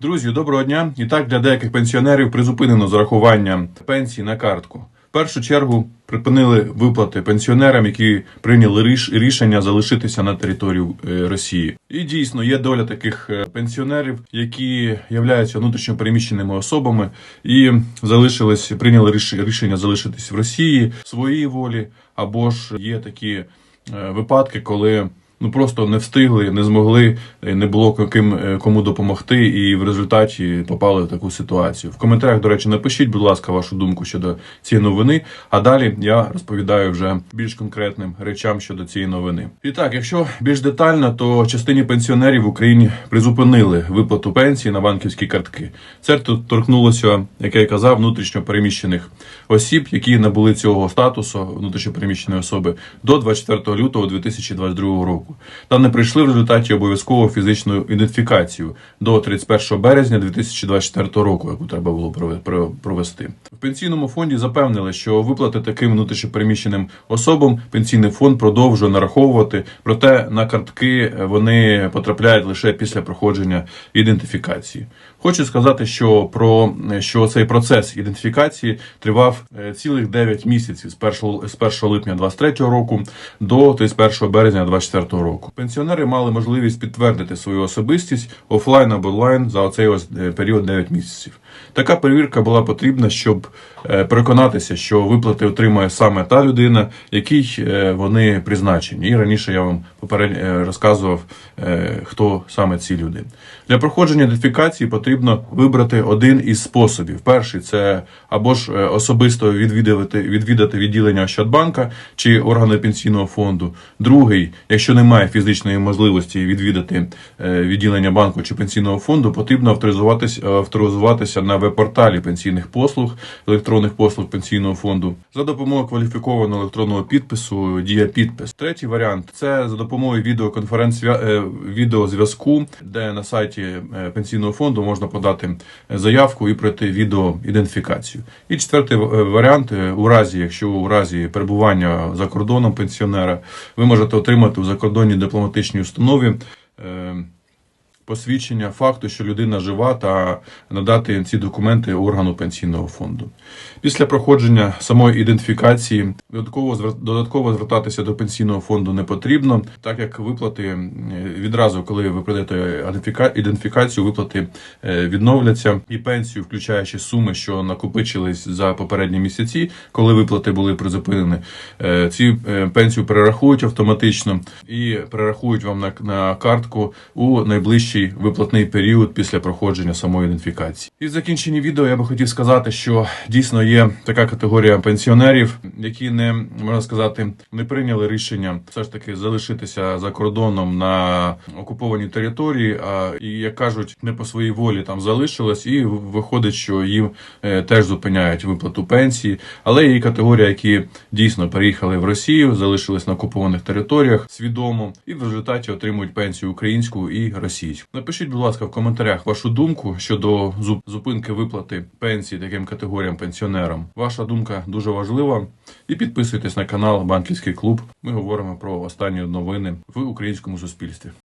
Друзі, доброго дня. І так для деяких пенсіонерів призупинено зарахування пенсій на картку. В першу чергу припинили виплати пенсіонерам, які прийняли ріш- рішення залишитися на території е, Росії. І дійсно є доля таких е, пенсіонерів, які являються внутрішньо переміщеними особами і залишились, прийняли ріш- рішення залишитись в Росії своїй волі, або ж є такі е, випадки, коли ну просто не встигли, не змогли, е, не було ким е, кому допомогти, і в результаті попали в таку ситуацію. В коментарях, до речі, напишіть, будь ласка, вашу думку щодо цієї новини. А далі я розповідаю вже більш конкретним речам щодо цієї новини. І так, якщо більш детально, то частині пенсіонерів в Україні призупинили виплату пенсії на банківські картки. Це тут торкнулося, як я казав, внутрішньо переміщених осіб, які набули цього статусу внутрішньо переміщеної особи до 24 лютого 2022 року. Та не прийшли в результаті обов'язково фізичну ідентифікацію до 31 березня 2024 року, яку треба було прове- провести. В пенсійному фонді запевнили, що виплати таким внутрішньопереміщеним особам пенсійний фонд продовжує нараховувати, проте на картки вони потрапляють лише після проходження ідентифікації. Хочу сказати, що про що цей процес ідентифікації тривав е, цілих 9 місяців з 1, з 1 липня 2023 року до 31 березня 2024 року. Пенсіонери мали можливість підтвердити свою особистість офлайн або онлайн за оцей ось е, період 9 місяців. Така перевірка була потрібна, щоб е, переконатися, що виплати отримує саме та людина, якій вони призначені. І раніше я вам попередньо розказував, хто саме ці люди. Для проходження ідентифікації потрібно вибрати один із способів. Перший це або ж е, особисто відвідувати відвідати відділення Ощадбанка чи органи пенсійного фонду. Другий, якщо немає фізичної можливості відвідати е, відділення банку чи пенсійного фонду, потрібно авторизуватися, авторизуватися на веб-порталі пенсійних послуг, електронних послуг пенсійного фонду за допомогою кваліфікованого електронного підпису Дія підпис. Третій варіант це за допомогою відеоконференц е, відеозв'язку, де на сайті е, пенсійного фонду можна подати заявку і пройти відеоідентифікацію. І четвертий е, варіант е, у разі, якщо у разі перебування за кордоном пенсіонера, ви можете отримати у закордонній дипломатичній установі. Посвідчення факту, що людина жива, та надати ці документи органу пенсійного фонду. Після проходження самої ідентифікації додатково додатково звертатися до пенсійного фонду не потрібно, так як виплати е, відразу, коли ви пройдете ідентифіка- ідентифікацію, виплати е, відновляться і пенсію, включаючи суми, що накопичились за попередні місяці, коли виплати були призупинені. е, Ці пенсію перерахують автоматично і перерахують вам на, картку у найближчий виплатний період після проходження самої ідентифікації. І в закінченні відео я би хотів сказати, що дійсно є така категорія пенсіонерів, які не можна сказати не прийняли рішення все ж таки залишитися за кордоном на окупованій території. А і як кажуть, не по своїй волі там залишились, і виходить, що їм е, теж зупиняють виплату пенсії. Але є категорія, які дійсно переїхали в Росію, залишились на окупованих територіях свідомо, і в результаті отримують пенсію українську і російську. Напишіть, будь ласка, в коментарях вашу думку щодо зупинки виплати пенсії таким категоріям пенсіонерам. Ваша думка дуже важлива. І підписуйтесь на канал Банківський клуб. Ми говоримо про останні новини в українському суспільстві.